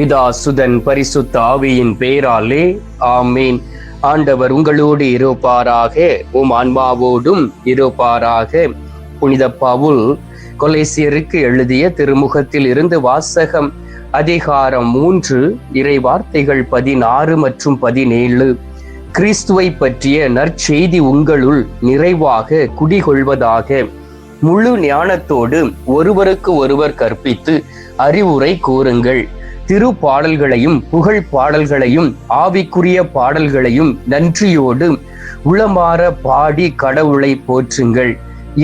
பிதா சுதன் பரிசுத்த ஆவியின் பெயராலே ஆமீன். ஆண்டவர் உங்களோடு இருப்பாராக உம் ஆன்மாவோடும் இருப்பாராக. புனித பவுல் கொலேசியருக்கு எழுதிய திருமுகத்தில் இருந்து வாசகம் அதிகாரம் மூன்று இறை வார்த்தைகள் பதினாறு மற்றும் பதினேழு. கிறிஸ்துவை பற்றிய நற்செய்தி உங்களுள் நிறைவாக குடிகொள்வதாக. முழு ஞானத்தோடு ஒருவருக்கு ஒருவர் கற்பித்து அறிவுரை கூறுங்கள். திரு பாடல்களையும் புகழ் பாடல்களையும் ஆவிக்குரிய பாடல்களையும் நன்றியோடு உளமாற பாடி கடவுளை போற்றுங்கள்.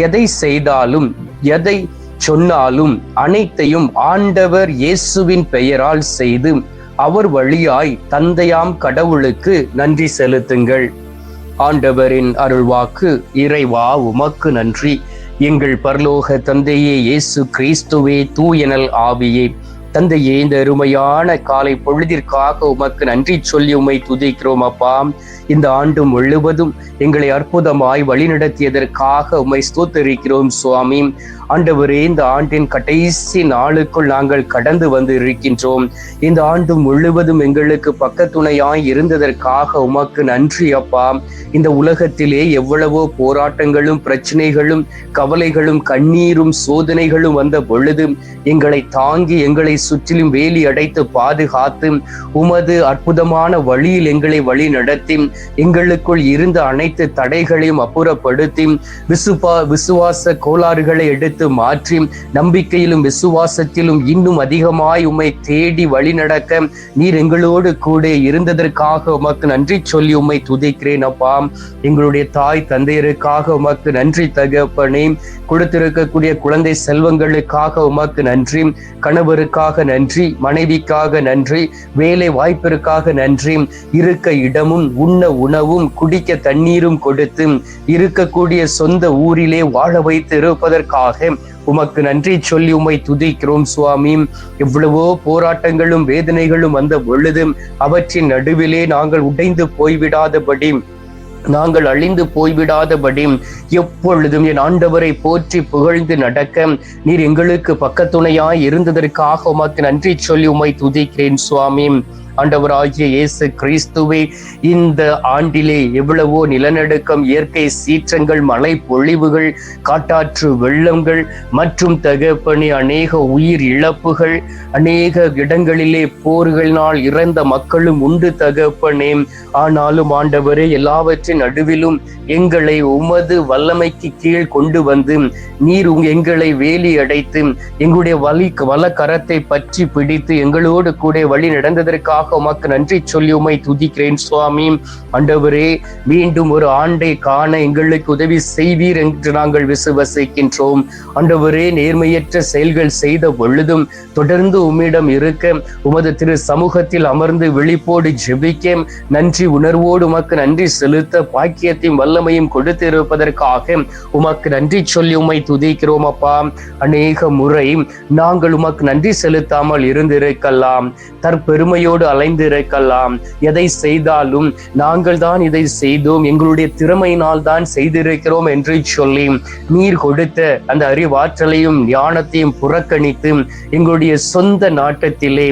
எதை செய்தாலும் எதை சொன்னாலும் அனைத்தையும் ஆண்டவர் இயேசுவின் பெயரால் செய்து அவர் வழியாய் தந்தையாம் கடவுளுக்கு நன்றி செலுத்துங்கள். ஆண்டவரின் அருள்வாக்கு இறைவா உமக்கு நன்றி. எங்கள் பரலோக தந்தையே இயேசு கிறிஸ்துவே தூயனல் ஆவியே. தந்தையே இந்த அருமையான காலை பொழுதிற்காக உமக்கு நன்றி சொல்லி உம்மை துதிக்கிறோம் அப்பா. இந்த ஆண்டு முழுவதும் எங்களை அற்புதமாய் வழிநடத்தியதற்காக உம்மை ஸ்தோத்தரிக்கிறோம் சுவாமி. ஆண்டவரே இந்த ஆண்டின் கடைசி நாளுக்குள் நாங்கள் கடந்து வந்து இருக்கின்றோம் இந்த ஆண்டு முழுவதும் எங்களுக்கு பக்கத்துணையாய் இருந்ததற்காக உமக்கு நன்றி அப்பா. இந்த உலகத்திலே எவ்வளவோ போராட்டங்களும் பிரச்சனைகளும் கவலைகளும் கண்ணீரும் சோதனைகளும் வந்த பொழுது எங்களை தாங்கி எங்களை சுற்றிலும் வேலி அடைத்து பாதுகாத்து உமது அற்புதமான வழியில் எங்களை வழி நடத்தி எங்களுக்குள் இருந்த அனைத்து தடைகளையும் அப்புறப்படுத்தி விசுவா விசுவாச கோளாறுகளை எடுத்து மாற்றி நம்பிக்கையிலும் விசுவாசத்திலும் இன்னும் அதிகமாய் உம்மை தேடி வழி நடக்க நீர் எங்களோடு கூட இருந்ததற்காக உமக்கு நன்றி சொல்லி உம்மை துதிக்கிறேன் அப்பா. எங்களுடைய தாய் தந்தையருக்காக உமக்கு நன்றி தகப்பனே. கொடுத்திருக்கக்கூடிய குழந்தை செல்வங்களுக்காக உமக்கு நன்றி. கணவருக்காக நன்றி மனைவிக்காக நன்றி வேலை வாய்ப்பிற்காக நன்றி. இருக்க இடமும் உண்ண உணவும் குடிக்க தண்ணீரும் கொடுத்து இருக்கக்கூடிய சொந்த ஊரிலே வாழ வைத்து இருப்பதற்காக உமக்கு நன்றி சொல்லி உமை துதிக்கிறோம் சுவாமி. எவ்வளவோ போராட்டங்களும் வேதனைகளும் வந்த பொழுது அவற்றின் நடுவிலே நாங்கள் உடைந்து போய்விடாதபடி நாங்கள் அழிந்து போய்விடாதபடி எப்பொழுதும் என் ஆண்டவரை போற்றி புகழ்ந்து நடக்க நீர் எங்களுக்கு பக்கத்துணையாய் இருந்ததற்காக உமக்கு நன்றி சொல்லி உமை துதிக்கிறேன் சுவாமி. ஆண்டவராகிய இயேசு கிறிஸ்துவே இந்த ஆண்டிலே எவ்வளவோ நிலநடுக்கம் இயற்கை சீற்றங்கள் மழை பொழிவுகள் காட்டாற்று வெள்ளங்கள் மற்றும் தகப்பனி அநேக உயிர் இழப்புகள் அநேக இடங்களிலே போர்களினால் இறந்த மக்களும் உண்டு தகப்பனே. ஆனாலும் ஆண்டவரே எல்லாவற்றின் நடுவிலும் எங்களை உமது வல்லமைக்கு கீழ் கொண்டு வந்து நீர் எங்களை வேலி அடைத்து எங்களுடைய வலி வல கரத்தை பற்றி பிடித்து எங்களோடு கூட வழி நடந்ததற்காக உமக்கு நன்றி சொல்லி உமை துதிக்கிறேன் சுவாமி. ஆண்டவரே மீண்டும் ஒரு ஆண்டை காண எங்களுக்கு உதவி செய்வீர் என்று நாங்கள் விசுவசிக்கின்றோம். ஆண்டவரே நேர்மையற்ற செயல்கள் செய்த பொழுதும் தொடர்ந்து உம்மிடம் இருக்க உமது திரு சமூகத்தில் அமர்ந்து விழிப்போடு ஜெபிக்க நன்றி உணர்வோடு உமக்கு நன்றி செலுத்த பாக்கியத்தையும் வல்லமையும் கொடுத்திருப்பதற்காக உமக்கு நன்றி சொல்லி உமை துதிக்கிறோம் அப்பா. அநேக முறை நாங்கள் உமக்கு நன்றி செலுத்தாமல் இருந்திருக்கலாம். தற்பெருமையோடு அலைந்திருக்கலாம் எதை செய்தாலும் நாங்கள் தான் இதை செய்தோம். எங்களுடைய திறமையினால் தான் செய்திருக்கிறோம் என்று சொல்லி நீர் கொடுத்த அந்த அறிவாற்றலையும் ஞானத்தையும் புறக்கணித்து எங்களுடைய சொந்த நாட்டத்திலே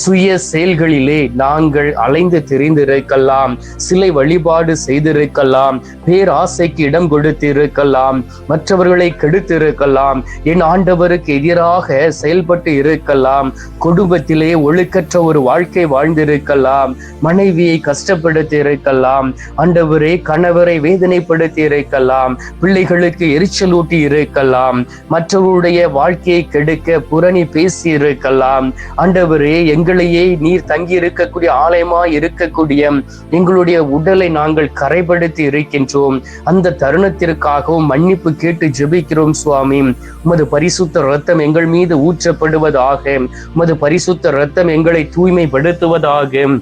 சுய செயல்களிலே நாங்கள் அலைந்து தெரிந்திருக்கலாம். சிலை வழிபாடு செய்திருக்கலாம். பேராசைக்கு இடம் கொடுத்திருக்கலாம். மற்றவர்களை கெடுத்திருக்கலாம். என் ஆண்டவருக்கு எதிராக செயல்பட்டு இருக்கலாம். குடும்பத்திலே ஒழுக்கற்ற ஒரு வாழ்க்கை வாழ்ந்திருக்கலாம். மனைவியை கஷ்டப்படுத்தி இருக்கலாம் ஆண்டவரே கணவரை வேதனைப்படுத்தி இருக்கலாம் பிள்ளைகளுக்கு எரிச்சலூட்டி இருக்கலாம் மற்றவருடைய வாழ்க்கையை கெடுக்க புரணி பேசி இருக்கலாம் ஆண்டவரே எங்களையே நீர் தங்கி இருக்கக்கூடிய ஆலயமா இருக்கக்கூடிய எங்களுடைய உடலை நாங்கள் கரைப்படுத்தி இருக்கின்றோம். அந்த தருணத்திற்காகவும் மன்னிப்பு கேட்டு ஜெபிக்கிறோம் சுவாமி. உமது பரிசுத்த ரத்தம் எங்கள் மீது ஊற்றப்படுவதாக உமது பரிசுத்த ரத்தம் எங்களை தூய்மைப்படுத்துவதாக இருப்பதாகும்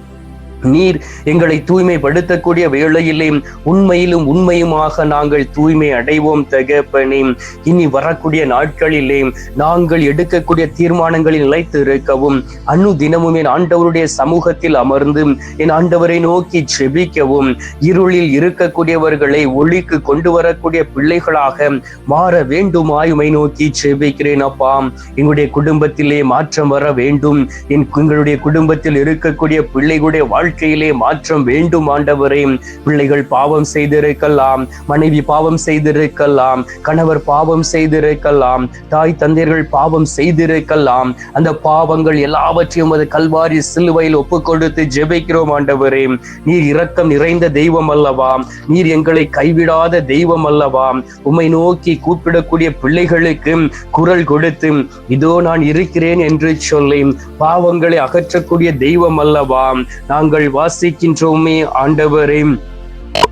நீர் எங்களை தூய்மைப்படுத்தக்கூடிய வேளையிலே உண்மையிலும் உண்மையுமாக நாங்கள் தூய்மை அடைவோம் தகப்பனே. இனி வரக்கூடிய நாட்களிலே நாங்கள் எடுக்கக்கூடிய தீர்மானங்களில் நிலைத்து இருக்கவும் அன்னு தினமும் என் ஆண்டவருடைய சமூகத்தில் அமர்ந்து என் ஆண்டவரை நோக்கி செபிக்கவும் இருளில் இருக்கக்கூடியவர்களை ஒளிக்கு கொண்டு வரக்கூடிய பிள்ளைகளாக மாற வேண்டும் ஆயுமை நோக்கி செபிக்கிறேன் அப்பா. எங்களுடைய குடும்பத்திலே மாற்றம் வர வேண்டும். என் எங்களுடைய குடும்பத்தில் இருக்கக்கூடிய பிள்ளைகளுடைய வாழ்க்கையிலே மாற்றம் வேண்டும் ஆண்டவரே. பிள்ளைகள் பாவம் செய்திருக்கலாம் மனைவி பாவம் செய்திருக்கலாம் கணவர் பாவம் செய்திருக்கலாம் தாய் தந்தையர்கள் பாவம் செய்திருக்கலாம். அந்த பாவங்கள் எல்லாவற்றையும் அது கல்வாரி சிலுவையில் ஒப்பு கொடுத்து ஜெபிக்கிறோம் ஆண்டவரே. நீர் இரக்கம் நிறைந்த தெய்வம் அல்லவா? நீர் எங்களை கைவிடாத தெய்வம் அல்லவா? உம்மை நோக்கி கூப்பிடக்கூடிய பிள்ளைகளுக்கு குரல் கொடுத்து இதோ நான் இருக்கிறேன் என்று சொல்லி பாவங்களை அகற்றக்கூடிய தெய்வம் அல்லவா? நாங்கள் வாசிக்கின்றோமே ஆண்டவரே.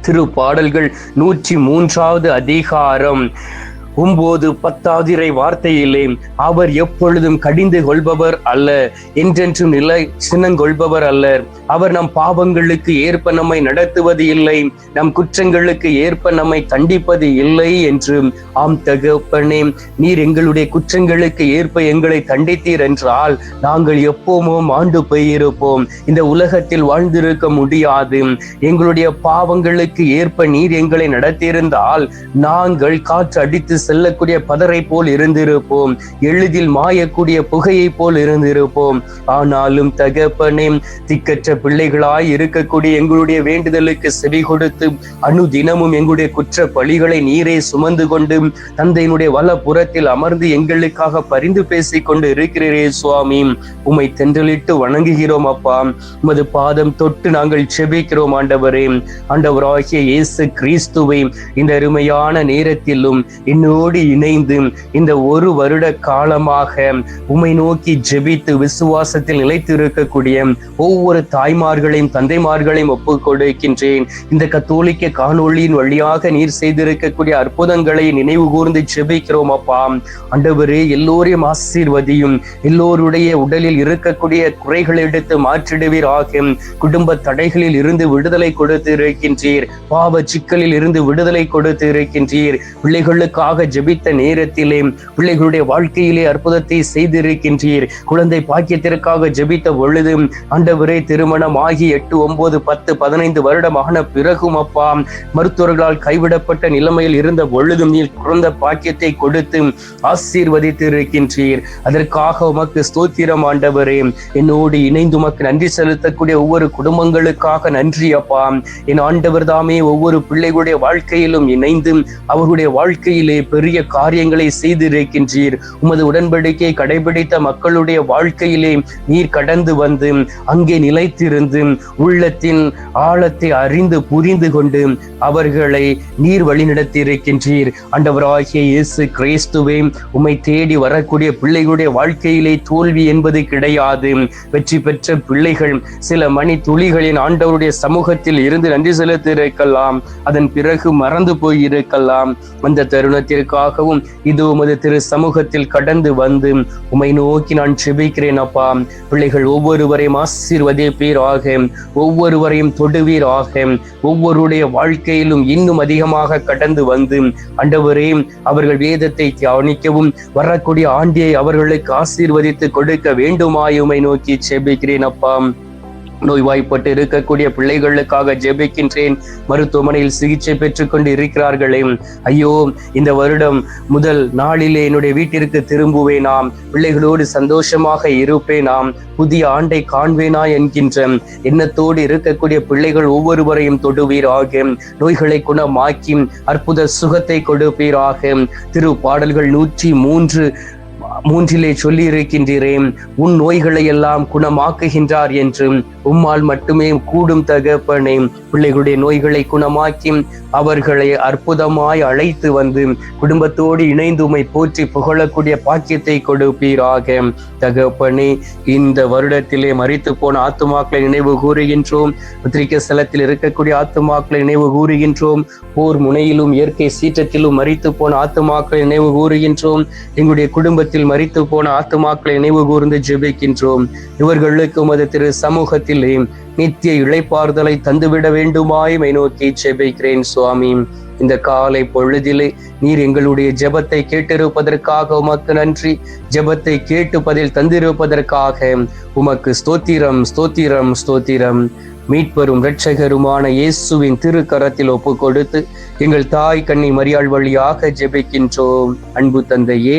திரு பாடல்கள் நூற்றி மூன்றாவது அதிகாரம். ஒன்பது பத்தாதிரை வார்த்தையிலே அவர் எப்பொழுதும் கடிந்து கொள்பவர் அல்ல என்றென்றும் நிலை சின்னங்கொள்பவர் அல்ல. அவர் நம் பாவங்களுக்கு ஏற்ப நம்மை நடத்துவது இல்லை நம் குற்றங்களுக்கு ஏற்ப நம்மை தண்டிப்பது இல்லை என்று. ஆம் தகப்பனே நீர் எங்களுடைய குற்றங்களுக்கு ஏற்ப எங்களை தண்டித்தீர் என்றால் நாங்கள் எப்போமோ ஆண்டு போயிருப்போம். இந்த உலகத்தில் வாழ்ந்திருக்க முடியாது. எங்களுடைய பாவங்களுக்கு ஏற்ப நீர் எங்களை நடத்தியிருந்தால் நாங்கள் காற்று அடித்து செல்லக்கூடிய பதரை போல் இருந்திருப்போம். எளிதில் மாயக்கூடிய புகையை போல் இருந்திருப்போம். ஆனாலும் தகப்பனே திக்கற்ற பிள்ளைகளாய் இருக்கக்கூடிய எங்களுடைய வேண்டுதலுக்கு செவி கொடுத்து அணுதினமும் எங்களுடைய குற்ற பழிகளை நீரே சுமந்து கொண்டு தந்தையினுடைய வல புறத்தில் அமர்ந்து எங்களுக்காக பரிந்து பேசிக் கொண்டு இருக்கிறீரே சுவாமி. உம்மை தென்றலிட்டு வணங்குகிறோம் அப்பா. உமது பாதம் தொட்டு நாங்கள் செபிக்கிறோம் ஆண்டவரே. ஆண்டவராகிய இயேசு கிறிஸ்துவை இந்த அருமையான நேரத்திலும் இன்னும் என்னோடு இணைந்து இந்த ஒரு வருட காலமாக உமை நோக்கி ஜெபித்து விசுவாசத்தில் நிலைத்து இருக்கக்கூடிய ஒவ்வொரு தாய்மார்களையும் தந்தைமார்களையும் ஒப்பு கொடுக்கின்றேன் இந்த கத்தோலிக்க காணொளியின் வழியாக நீர் செய்திருக்கக்கூடிய அற்புதங்களை நினைவு கூர்ந்து ஜெபிக்கிறோம் அப்பா. அண்டவரே எல்லோரையும் ஆசீர்வதியும். எல்லோருடைய உடலில் இருக்கக்கூடிய குறைகளை எடுத்து மாற்றிடுவீராக. குடும்ப தடைகளில் இருந்து விடுதலை கொடுத்து இருக்கின்றீர் பாவ சிக்கலில் இருந்து விடுதலை கொடுத்து இருக்கின்றீர் பிள்ளைகளுக்காக ஜெபித்த நேரத்திலே பிள்ளைகளுடைய வாழ்க்கையிலே அற்புதத்தை செய்திருக்கின்றீர். குழந்தை பாக்கியத்திற்காக ஜெபித்த பொழுது ஆண்டவரே திருமணம் ஆகி எட்டு ஒன்பது பத்து பதினைந்து வருடம் ஆன பிறகும் அப்பா மருத்துவர்களால் கைவிடப்பட்ட நிலைமையில் இருந்த பொழுதும் நீர் குழந்தை பாக்கியத்தை கொடுத்து ஆசீர்வதித்து இருக்கின்றீர் அதற்காக உமக்கு ஸ்தோத்திரம் ஆண்டவரே. என்னோடு இணைந்து உமக்கு நன்றி செலுத்தக்கூடிய ஒவ்வொரு குடும்பங்களுக்காக நன்றி அப்பா. என் ஆண்டவர் தாமே ஒவ்வொரு பிள்ளைகளுடைய வாழ்க்கையிலும் இணைந்து அவர்களுடைய வாழ்க்கையிலே பெரிய காரியங்களை செய்திருக்கின்றீர். உமது உடன்படிக்கை கடைபிடித்த மக்களுடைய வாழ்க்கையிலே நீர் கடந்து வந்து அங்கே நிலைத்திருந்து உள்ளத்தின் ஆழத்தை அறிந்து புரிந்து கொண்டு அவர்களை நீர் வழிநடத்தி இருக்கின்றீர் ஆண்டவராகிய இயேசு கிறிஸ்துவே உம்மை தேடி வரக்கூடிய பிள்ளைகளுடைய வாழ்க்கையிலே தோல்வி என்பது கிடையாது. வெற்றி பெற்ற பிள்ளைகள் சில மணி துளிகளின் ஆண்டவருடைய சமூகத்தில் இருந்து நன்றி செலுத்தி இருக்கலாம் அதன் பிறகு மறந்து போய் இருக்கலாம் அந்த தருணத்திற்காகவும் இது உமது திரு சமூகத்தில் கடந்து வந்து உமை நோக்கி நான் செபிக்கிறேன் அப்பா. பிள்ளைகள் ஒவ்வொருவரையும் ஆசீர்வதிப்பீராக ஒவ்வொருவரையும் தொடுவீராக ஒவ்வொருடைய வாழ்க்கையிலும் இன்னும் அதிகமாக கடந்து வந்து அண்டவரே அவர்கள் வேதத்தை தியானிக்கவும் வரக்கூடிய ஆண்டியை அவர்களுக்கு ஆசீர்வதித்து கொடுக்க வேண்டுமாயுமை நோக்கி செபிக்கிறேன் அப்பா. நோய்வாய்ப்பட்டு இருக்கக்கூடிய பிள்ளைகளுக்காக ஜெபிக்கின்றேன். மருத்துவமனையில் சிகிச்சை பெற்றுக்கொண்டு இருக்கிறார்களே ஐயோ இந்த வருடம் முதல் நாளிலே என்னுடைய வீட்டிற்கு திரும்புவேனாம். பிள்ளைகளோடு சந்தோஷமாக இருப்பேனாம். புதிய ஆண்டை காண்பேனா என்கின்ற எண்ணத்தோடு இருக்கக்கூடிய பிள்ளைகள் ஒவ்வொருவரையும் தொடுவீராக. நோய்களை குணமாக்கி அற்புத சுகத்தை கொடுப்பீராக. திரு பாடல்கள் நூற்றி மூன்று மூன்றிலே சொல்லி இருக்கின்றேன் உன் நோய்களை எல்லாம் குணமாக்குகின்றார் என்று உம்மால் மட்டுமே கூடும் தகப்பனே. பிள்ளைகளுடைய நோய்களை குணமாக்கி அவர்களை அற்புதமாய் அழைத்து வந்து குடும்பத்தோடு இணைந்து உமை போற்றி புகழக்கூடிய பாக்கியத்தை கொடுப்பீராக. தகப்பனே இந்த வருடத்திலே மறித்து போன ஆத்துமாக்களை நினைவு கூறுகின்றோம். பத்திரிகை ஸ்தலத்தில் இருக்கக்கூடிய ஆத்துமாக்களை நினைவு கூறுகின்றோம். போர் முனையிலும் இயற்கை சீற்றத்திலும் மறித்து போன ஆத்துமாக்களை நினைவு கூறுகின்றோம். எங்களுடைய குடும்பத்தில் நரகத்தில் மரித்து போன ஆத்துமாக்களை நினைவு கூர்ந்து ஜெபிக்கின்றோம். இவர்களுக்கு உமது திரு சமூகத்திலே நித்திய இழைப்பாறுதலை தந்துவிட வேண்டுமாய் நோக்கி ஜெபிக்கிறேன் சுவாமி. இந்த காலை பொழுதிலே நீர் எங்களுடைய ஜெபத்தை கேட்டிருப்பதற்காக உமக்கு நன்றி. ஜெபத்தை கேட்டு பதில் தந்திருப்பதற்காக உமக்கு ஸ்தோத்திரம் ஸ்தோத்திரம் ஸ்தோத்திரம். மீட்பரும் இரட்சகருமான இயேசுவின் திருக்கரத்தில் ஒப்பு கொடுத்து எங்கள் தாய் கண்ணி மரியாள் வழியாக ஜெபிக்கின்றோம். அன்பு தந்தையே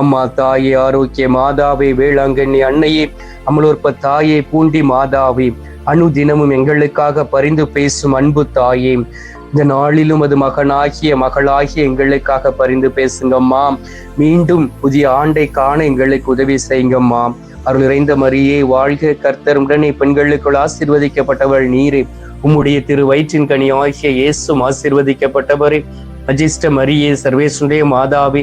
அம்மா தாயே ஆரோக்கிய மாதாவே வேளாங்கண்ணி அன்னையே அமலோற்ப தாயே பூண்டி மாதாவே அணுதினமும் எங்களுக்காக பரிந்து பேசும் அன்பு தாயே. இந்த நாளிலும் அது மகனாகிய மகளாகிய எங்களுக்காக பரிந்து பேசுங்கம்மா. மீண்டும் புதிய ஆண்டை காண எங்களுக்கு உதவி செய்யுங்கம்மா. அருள் நிறைந்த மரியே வாழ்க கர்த்தர் உடனே பெண்களுக்குள் ஆசிர்வதிக்கப்பட்டவள் நீரே. உம்முடைய திரு வயிற்றின் கனி ஆகிய இயேசும் ஆசிர்வதிக்கப்பட்டவரே. அஜிஷ்ட மரியே சர்வேசுடைய மாதாவே